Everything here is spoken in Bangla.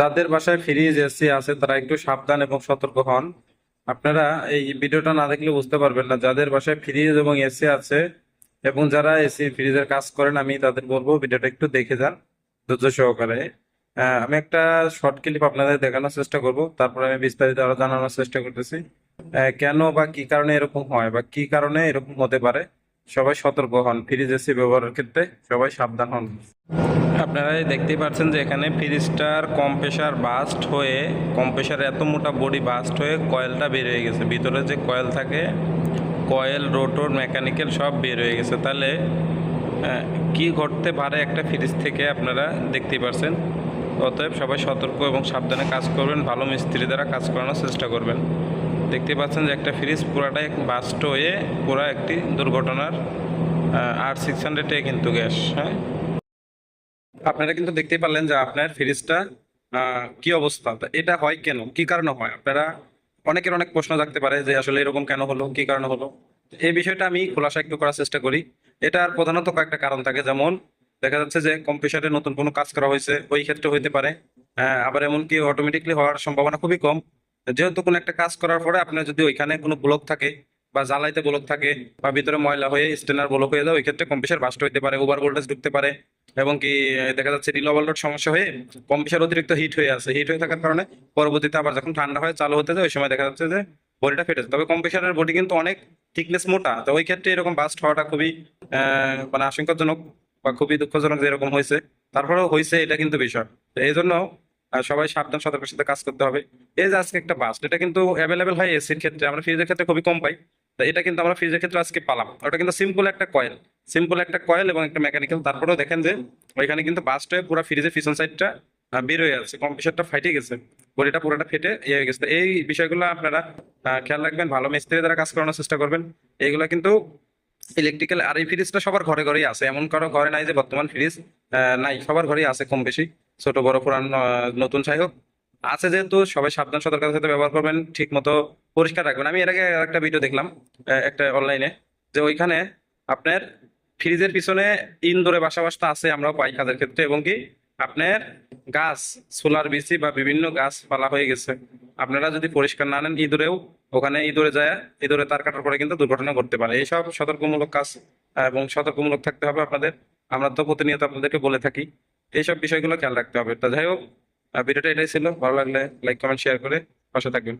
যাদের বাসায় ফ্রিজ এসি আছে, তারা একটু সাবধান এবং সতর্ক হন। আপনারা এই ভিডিওটা না দেখলে বুঝতে পারবেন না। যাদের বাসায় ফ্রিজ এবং এসি আছে এবং যারা এসি ফ্রিজের কাজ করেন, আমি তাদের বলব ভিডিওটা একটু দেখে যান ধৈর্য সহকারে। আমি একটা শর্ট ক্লিপ আপনাদের দেখানোর চেষ্টা করব। তারপরে আমি বিস্তারিত আরও জানানোর চেষ্টা করতেছি। কেন বা কি কারণে এরকম হয় বা কি কারণে এরকম হতে পারে? সবাই সতর্ক হন ফ্রিজ এসি ব্যবহারের ক্ষেত্রে সবাই সাবধান হন। আপনারা দেখতেই পাচ্ছেন যে এখানে ফ্রিজটার কম্প্রেসার বাস্ট হয়ে কম্প্রেসার এত মোটা বডি বাস্ট হয়ে কয়েলটা বের হয়ে গেছে। ভিতরে যে কয়েল থাকে কয়েল রোটর মেকানিক্যাল সব বের হয়ে গেছে। তাহলে আহ, কি ঘটতে পারে একটা ফ্রিজ থেকে আপনারা দেখতেই পাচ্ছেন অতএব সবাই সতর্ক এবং সাবধানে কাজ করবেন ভালো মিস্ত্রি দ্বারা কাজ করানোর চেষ্টা করবেন। দেখতে পাচ্ছেন যে একটা ফ্রিজ পুরাটাই বাস্ট হয়ে পুরা একটি দুর্ঘটনার আর সিক্স কিন্তু গ্যাস হ্যাঁ? আপনারা কিন্তু দেখতেই পারলেন যে আপনার ফ্রিজটা কি অবস্থা? এটা হয় কেন? কি কারণে হয়? আপনারা অনেকের অনেক প্রশ্ন থাকতে পারে যে আসলে এরকম কেন হলো? কি কারণে হলো? এই বিষয়টা আমি খোলাসা একটু করার চেষ্টা করি। এটার প্রধানত কয়েকটা কারণ থাকে। যেমন দেখা যাচ্ছে যে কম্পিউটারে নতুন কোনো কাজ করা হয়েছে ওই ক্ষেত্রে হইতে পারে। আহ, আবার এমনকি অটোমেটিকলি হওয়ার সম্ভাবনা খুবই কম। যেহেতু কোনো একটা কাজ করার পরে আপনার যদি ওইখানে কোনো ব্লক থাকে বা জ্বালাইতে ব্লক থাকে বা ভিতরে ময়লা হয়ে স্টেনার ব্লক হয়ে যায় ওই ক্ষেত্রে কম্পিউটার বাস্ট হইতে পারে, ওভার ভোল্টেজ ঢুকতে পারে এবং কি দেখা যাচ্ছে রিল ওভারলোড সমস্যা হয়ে কম্পিউটার অতিরিক্ত হিট হয়ে আছে হিট হয়ে থাকার কারণে পরবর্তীতে আবার যখন ঠান্ডা হয়ে চালু হতে যায়, ওই সময় দেখা যাচ্ছে যে বডিটা ফেটে। তবে কম্পিউটারের বডি কিন্তু অনেক থিকনেস মোটা। তো ওই ক্ষেত্রে এরকম বাস্ট হওয়াটা খুবই মানে আশঙ্কাজনক বা খুবই দুঃখজনক যে এরকম হয়েছে। তারপরেও হয়েছে এটা কিন্তু বিষয়। তো এই জন্য সবাই সাবধান, সতর্কের সাথে কাজ করতে হবে। এই যে আজকে একটা বাস এটা কিন্তু অ্যাভেলেবেল হয় এসির ক্ষেত্রে, আমরা ফ্রিজের ক্ষেত্রে খুবই কম পাই। এটা কিন্তু আমরা ফ্রিজের ক্ষেত্রে আজকে পালাম। ওটা কিন্তু সিম্পল একটা কয়েল সিম্পল একটা কয়েল এবং একটা মেকানিক্যাল তারপরেও দেখেন যে, ওইখানে কিন্তু বাস্ট পুরো ফ্রিজের পিছন সাইডটা বের হয়ে আছে কম্পিউটারটা ফাইটে গেছে। বডিটা পুরোটা ফেটে ইয়ে হয়ে গেছে। এই বিষয়গুলো আপনারা খেয়াল রাখবেন। ভালো মিস্ত্রি দ্বারা কাজ করানোর চেষ্টা করবেন। এইগুলো কিন্তু ইলেকট্রিক্যাল আর এই ফ্রিজটা সবার ঘরে, ঘরেই আছে। এমন কারও ঘরে নাই যে বর্তমান ফ্রিজ নাই। সবার ঘরেই আছে কম বেশি। ছোট, বড়, পুরান নতুন, যাই হোক। আছে যেহেতু, সবাই সাবধান, সতর্কতার সাথে ব্যবহার করবেন, ঠিক মতো পরিষ্কার রাখবেন। আমি এর আগে একটা ভিডিও দেখলাম একটা অনলাইনে যে ওইখানে আপনার ফ্রিজের পিছনে ইনডোরে বাসাবাস তো আছে, আমরাও পাই কাজের ক্ষেত্রে, এবং কি আপনার গাছ সোলার বিসি বা বিভিন্ন গাছ পালা হয়ে গেছে। আপনারা যদি পরিষ্কার না নেন ইঁদুরেও ওখানে ইঁদুরে যায় ইঁদুরে তার কাটার পরে কিন্তু দুর্ঘটনা ঘটতে পারে। এইসব সতর্কমূলক কাজ এবং সতর্কমূলক থাকতে হবে আপনাদের। আমরা তো প্রতিনিয়ত আপনাদেরকে বলে থাকি এইসব বিষয়গুলো খেয়াল রাখতে হবে। তা যাই হোক ভিডিওটা এটাই ছিল। ভালো লাগলে লাইক কমেন্ট শেয়ার করে পাশে থাকবেন।